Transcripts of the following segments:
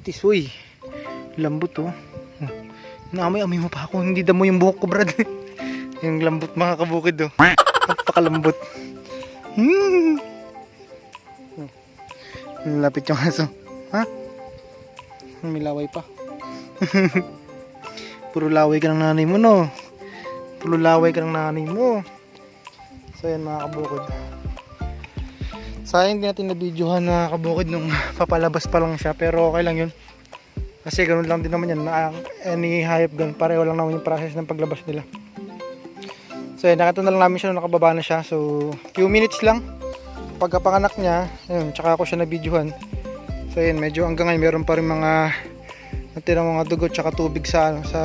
Baby tisoy. Lambot oh. Naamay-amay mo pa ako. Hindi damo yung buhok ko, Brad. yung lambot mga kabukid oh. Napakalambot. Hmm. Lapit yung aso. Ha? May laway pa. Puro laway ka ng nanay mo, no? Puro laway ka ng nanay mo. So, yan mga kabukid. Sayang din natin na videohan na kabukid nung papalabas pa lang siya. Pero okay lang yun. Kasi ganun lang din naman yan. Na, any hype gun, pareho lang naman yung process ng paglabas nila. So, yan, nakita na lang namin siya nung nakababa na siya. So, few minutes lang. Pagkapanganak niya, yun, tsaka ako siya na videohan. So, yan, medyo hanggang ngayon meron pa rin mga natirang mga dugo tsaka tubig sa ano, sa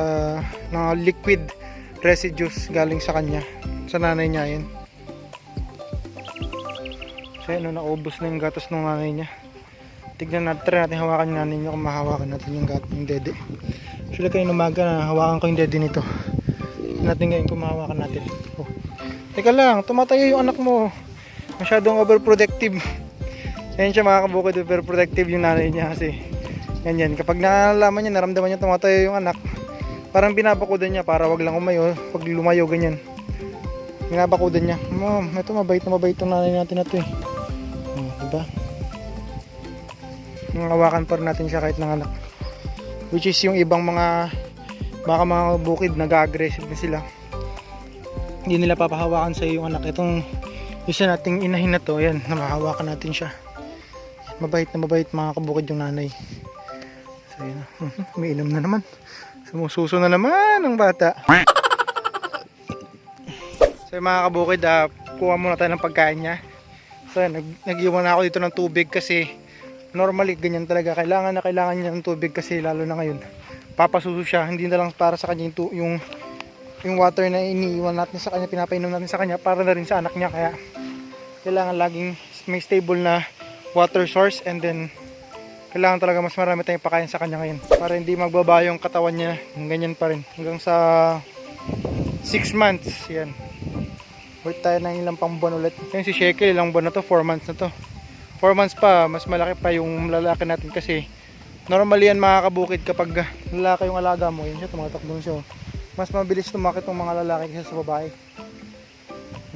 mga liquid residues galing sa kanya sa nanay niya yun so yun, no, naubos na yung gatas ng nanay niya. Tignan natin, try natin hawakan yung nanay niya kung mahawakan natin yung gatas ng dede. Actually kayo umaga na hawakan ko yung dede nito. Natin ngayon kung mahawakan natin. Oh. teka lang, tumatayo yung anak mo. Masyadong overprotective. Ayan siya mga kabukid, overprotective yung nanay niya kasi. Yan yan, kapag nalalaman niya, naramdaman niya tumatayo yung anak parang binabakudan niya para wag lang umayo, pag lumayo ganyan. Binabakudan niya. Mom, ito mabait na mabait yung nanay natin na to eh diba? Nangawakan pa rin natin siya kahit nanganak. Which is yung ibang mga baka mga bukid nag-aggressive na sila. Hindi nila papahawakan sa yung anak. Itong isa nating inahin na to yan namahawakan natin siya. Mabait na mabait mga kabukid yung nanay. So yun may inom na naman. Sumususo na naman ang bata. So mga kabukid ah, kuha muna tayo ng pagkain niya yan, nag, nag-iwan na ako dito ng tubig kasi normally ganyan talaga. Kailangan na kailangan niya ng tubig kasi lalo na ngayon. Papasuso siya. Hindi na lang para sa kanya yung, yung yung water na iniiwan natin sa kanya pinapainom natin sa kanya para na rin sa anak niya. Kaya kailangan laging may stable na water source and then kailangan talaga mas marami tayong pakain sa kanya ngayon para hindi magbaba yung katawan niya. Ganyan pa rin. Hanggang sa 6 months yan wait tayo ng ilang pang buwan ulit yung si Shekel ilang buwan na to 4 months na to 4 months pa mas malaki pa yung lalaki natin kasi normally yan mga kabukid kapag lalaki yung alaga mo yun siya tumatakbo siya oh. mas mabilis tumakit ng mga lalaki kaysa sa babae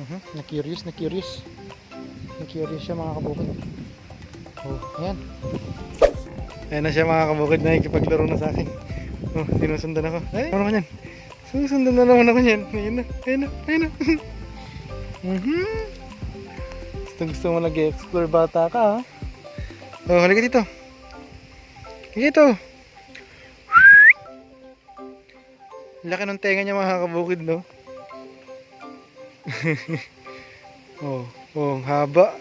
uh na curious na curious na curious siya mga kabukid oh ayan Ayan na siya mga kabukid na ikipaglaro na sa akin. Oh, sinusundan ako. Ay, ano ka yan? Susundan na naman ako yan. Ayun na, ayun na, ayun na. Mhm. Gusto gusto mo nag-explore bata ka ha? Oh, halika dito. Dito. Laki ng tenga niya mga kabukid no? oh, oh, haba.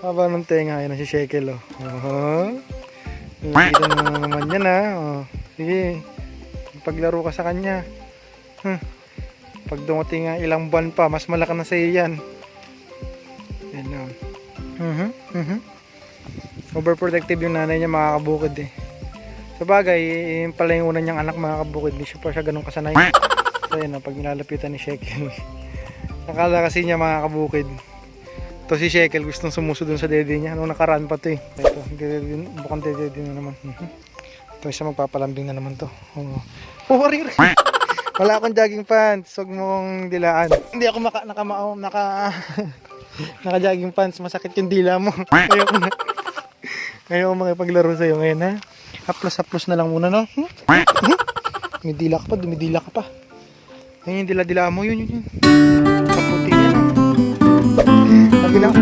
Haba ng tenga. Ayan si Shekel oh. Uh-huh. Nakikita na naman yan ha. Oh, sige. Paglaro ka sa kanya. Huh. Pag dumating nga ilang buwan pa, mas malaki na sa iyo yan. Yan na. Uh-huh. Uh-huh. Overprotective yung nanay niya mga kabukid eh. Sa bagay, yun pala yung una niyang anak mga kabukid. Hindi siya pa siya ganun kasanay. So yun, oh, pag nilalapitan ni Shekel. Nakala kasi niya mga kabukid. To si Shekel gustong sumuso dun sa dede niya. Nung nakaraan pa to eh. Ito, bukang dede na naman. Mhm. Ito siya magpapalambing na naman to. Oh, oh wari. Wala akong jogging pants. Huwag mong dilaan. Hindi ako maka, nakamao, naka, naka jogging pants. Masakit yung dila mo. Ayoko na. Ayoko makipaglaro sa'yo ngayon ha. Haplos-haplos na lang muna no. Hmm? Hmm? Dumidila ka pa, dumidila ka pa. Ayun yung dila-dila mo, yun yun yun. Kaputi yan. Lagi lang.